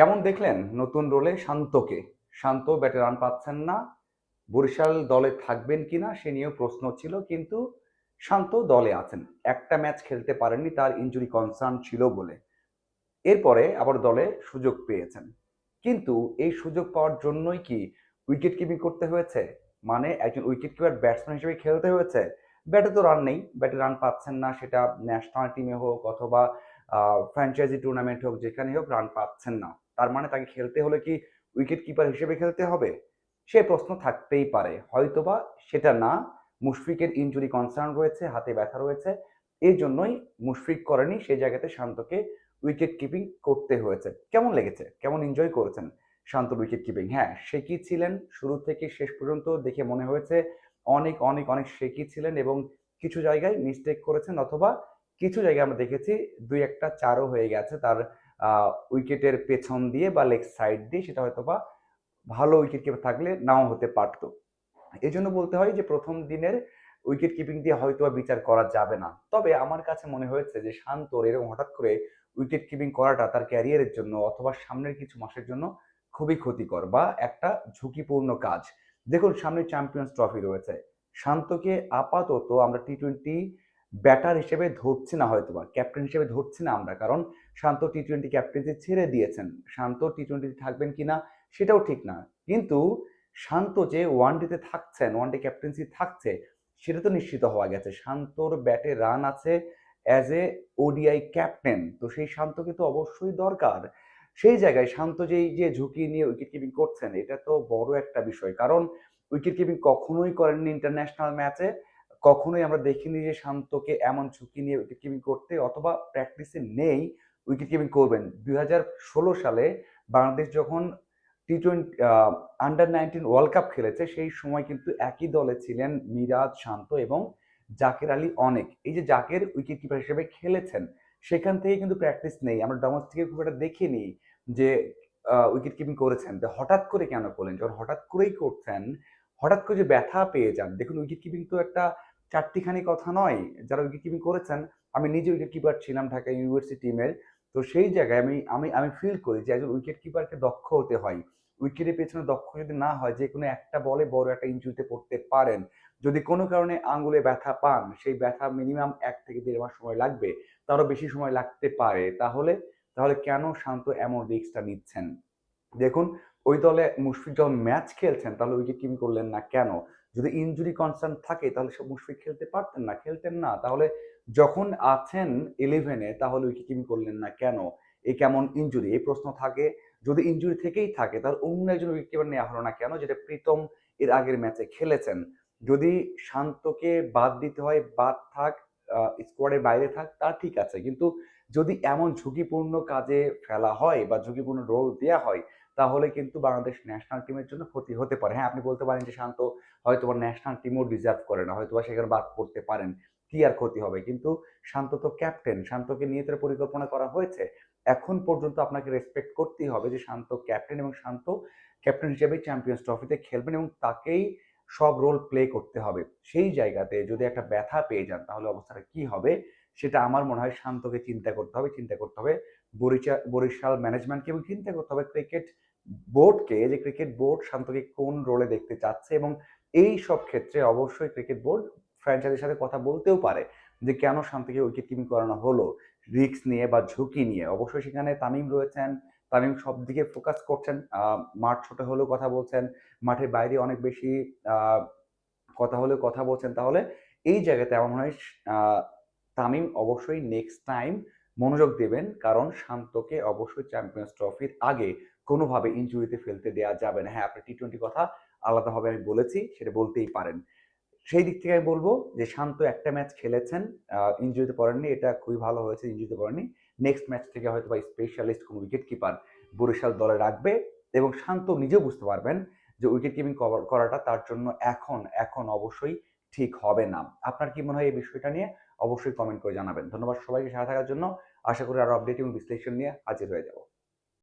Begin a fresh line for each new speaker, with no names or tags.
কেমন দেখলেন নতুন রোলে শান্তকে? শান্ত ব্যাটে রান পাচ্ছেন না। বরিশাল দলে থাকবেন কিনা সে নিয়েও প্রশ্ন ছিল, কিন্তু শান্ত দলে আছেন। একটা ম্যাচ খেলতে পারেননি, তার ইঞ্জুরি কনসার্ন ছিল বলে। এরপরে আবার দলে সুযোগ পেয়েছেন। কিন্তু এই সুযোগ পাওয়ার জন্যই কি উইকেট কিপিং করতে হয়েছে? মানে একজন উইকেট কিপার ব্যাটসম্যান হিসেবে খেলতে হয়েছে? ব্যাটে তো রান নেই। ব্যাটে রান পাচ্ছেন না, সেটা ন্যাশনাল টিমে হোক অথবা ফ্র্যাঞ্চাইজি টুর্নামেন্ট হোক, যেখানে হোক রান পাচ্ছেন না। তার মানে তাকে খেলতে হলে কি উইকেট কিপার হিসেবে খেলতে হবে? সে প্রশ্ন থাকতেই পারে। হয়তোবা সেটা না, মুশফিকের ইনজুরি কনসার্ন রয়েছে, হাতে ব্যথা রয়েছে, এই জন্যই মুশফিক করেনি সেই জায়গাতে শান্তকে উইকেট কিপিং করতে হয়েছে। কেমন লেগেছে? কেমন এনজয় করেছেন শান্ত উইকেট কিপিং হ্যাঁ সে কি ছিলেন? শুরু থেকে শেষ পর্যন্ত দেখে মনে হয়েছে অনেক অনেক অনেক শেকি ছিলেন এবং কিছু জায়গায় মিস্টেক করেছেন অথবা কিছু জায়গায় আমরা দেখেছি দুই একটা চারও হয়ে গেছে তার উইকেটের পেছন দিয়ে বা লেগ সাইড দিয়ে সেটা হয়তো বা ভালো উইকেট কিপার থাকলে নাও হতে পারতো। এই জন্য বলতে হয় যে প্রথম দিনের উইকেট কিপিং দিয়ে হয়তো বিচার করা যাবে না। তবে আমার কাছে মনে হয়েছে যে শান্তর এরকম হঠাৎ করে উইকেট কিপিং করাটা তার ক্যারিয়ারের জন্য অথবা সামনের কিছু মাসের জন্য খুবই ক্ষতিকর বা একটা ঝুঁকিপূর্ণ কাজ। দেখুন, সামনে চ্যাম্পিয়ন্স ট্রফি রয়েছে। শান্তকে আপাতত আমরা টি টোয়েন্টি ব্যাটার হিসেবে ধরছি না হয়তো বা ক্যাপ্টেন হিসেবে ধরছি না আমরা। কারণ শান্ত টি টোয়েন্টি ক্যাপ্টেন্সি ছেড়ে দিয়েছেন। শান্ত টি টোয়েন্টিতে থাকবেন কি না সেটাও ঠিক না। কিন্তু শান্ত যে ওয়ান ডেতে থাকছেন ওয়ান ডে ক্যাপ্টেন্সি থাকছে, সেটা তো নিশ্চিত হওয়া গেছে। শান্তর ব্যাটে রান আছে অ্যাজ এ ওডিআই ক্যাপ্টেন তো সেই শান্তকে তো অবশ্যই দরকার। সেই জায়গায় শান্ত যেই, যে ঝুঁকি নিয়ে উইকেট কিপিং করছেন, এটা তো বড় একটা বিষয়। কারণ উইকেট কিপিং কখনোই করেননি ইন্টারন্যাশনাল ম্যাচে কখনোই আমরা দেখিনি যে শান্তকে এমন ঝুঁকি নিয়ে উইকেট কিপিং করতে অথবা প্র্যাকটিসে নেই উইকেট কিপিং করবেন। দুই হাজার ষোলো সালে বাংলাদেশ যখন T twenty under nineteen world cup খেলেছে, সেই সময় কিন্তু একই দলে ছিলেন মিরাজ, শান্ত এবং জাকের আলী অনেক। এই যে জাকের উইকেট কিপার হিসেবে খেলেছেন, সেখান থেকে কিন্তু প্র্যাকটিস নেই। আমরা ডোমেস্টিকে খুব একটা দেখিনি যে উইকেট কিপিং করেছেন। তো হঠাৎ করে কেন করলেন? যখন হঠাৎ করেই করছেন, হঠাৎ করে যে ব্যথা পেয়ে যান, দেখুন উইকেট কিপিং তো একটা চারটিখানি কথা নয়, যারা উইকেট কিপিং করেছেন, আমি নিজে উইকেট কিপার ছিলাম ঢাকা ইউনিভার্সিটি টিমের তো সেই জায়গায় আমি আমি আমি ফিল করি যে একজন উইকেট কিপারকে দক্ষ হতে হয়। উইকেটের পেছনে দক্ষ যদি না হয়, যে কোনো একটা বলে বড় একটা ইঞ্জুরিতে পড়তে পারেন। যদি কোনো কারণে আঙুলে ব্যথা পান, সেই ব্যথা মিনিমাম এক থেকে দেড় মাস সময় লাগবে, তারও বেশি সময় লাগতে পারে। তাহলে তাহলে কেন শান্ত এমন রিস্কটা নিচ্ছেন? দেখুন ওই দলে মুশফিক যখন ম্যাচ খেলছেন, তাহলে উইকেট কিপিং করলেন না কেন? যদি ইনজুরি কনসার্ন থাকে, তাহলে সব মুশফিক খেলতে পারতেন না, খেলতেন না। তাহলে যখন আছেন ইলেভেনে তাহলে উইকেট কিপিং করলেন না কেন? এই কেমন ইনজুরি এই প্রশ্ন থাকে। যদি ইনজুরি থেকেই থাকে, তাহলে অন্য একজন উইকেট কিপার নেওয়া হলো না কেন? যেটা প্রীতম এর আগের ম্যাচে খেলেছেন। যদি শান্তকে বাদ দিতে হয়, বাদ থাক স্কোয়াডের বাইরে থাক, তা ঠিক আছে। কিন্তু যদি এমন ঝুঁকিপূর্ণ কাজে ফেলা হয় বা ঝুঁকিপূর্ণ রোল দেওয়া হয় তাহলে কিন্তু বাংলাদেশ ন্যাশনাল টিমের জন্য ক্ষতি হতে পারে। হ্যাঁ আপনি বলতে পারেন যে শান্ত হয়তো বা ন্যাশনাল টিমও ডিজার্ভ করে না হয়তো বা সেখানে বাদ করতে পারেন, কি আর ক্ষতি হবে? কিন্তু শান্ত তো ক্যাপ্টেন শান্তকে নিয়ে তো পরিকল্পনা করা হয়েছে। এখন পর্যন্ত আপনাকে রেসপেক্ট করতেই হবে যে শান্ত ক্যাপ্টেন এবং শান্ত ক্যাপ্টেন হিসেবে চ্যাম্পিয়ন্স ট্রফিতে খেলবেন এবং তাকেই সব রোল প্লে করতে হবে। সেই জায়গাতে যদি একটা ব্যথা পেয়ে যান তাহলে অবস্থাটা কি হবে? সেটা আমার মনে হয় শান্তকে চিন্তা করতে হবে, চিন্তা করতে হবে বরিশাল ম্যানেজমেন্টকে এবং চিন্তা করতে হবে ক্রিকেট বোর্ডকে যে ক্রিকেট বোর্ড শান্তকে কোন রোলে দেখতে চাচ্ছে এবং এই সব ক্ষেত্রে অবশ্যই ক্রিকেট বোর্ড ফ্র্যাঞ্চাইজির সাথে কথা বলতেও পারে যে কেন শান্তকে উইকেট কিপিং করানো হলো রিস্ক নিয়ে বা ঝুঁকি নিয়ে। অবশ্যই সেখানে তামিম রয়েছেন, তামিম সব দিকে ফোকাস করছেন মাঠ ছোট হলেও কথা বলছেন, মাঠের বাইরে অনেক বেশি কথা হলেও কথা বলছেন, তাহলে এই জায়গাতে আমার মনে হয় তামিম অবশ্যই নেক্সট টাইম মনোযোগ দেবেন, কারণ শান্তকে অবশ্যই চ্যাম্পিয়ন্স ট্রফির আগে কোনোভাবে ইঞ্জুরিতে ফেলতে দেওয়া যাবে না। হ্যাঁ আপনি টি টোয়েন্টি কথা আলাদাভাবে আমি বলেছি, সেটা বলতেই পারেন। সেই দিক থেকে আমি বলব যে, শান্ত একটা ম্যাচ খেলেছেন ইঞ্জুরিতে পড়েননি, এটা খুবই ভালো হয়েছে ইঞ্জুরিতে পড়েননি। নেক্সট ম্যাচ থেকে হয়তো বা স্পেশালিস্ট কোনো উইকেট কিপার বরিশাল দলে রাখবে এবং শান্ত নিজেও বুঝতে পারবেন যে উইকেট কিপিং করাটা তার জন্য এখন এখন অবশ্যই ঠিক হবে না। আপনার কি মনে হয় এই বিষয়টা নিয়ে? অবশ্যই কমেন্ট করে জানাবেন। ধন্যবাদ সবাইকে সাথে থাকার জন্য। আশা করি আরও আপডেট এবং বিশ্লেষণ নিয়ে হাজির হয়ে যাব।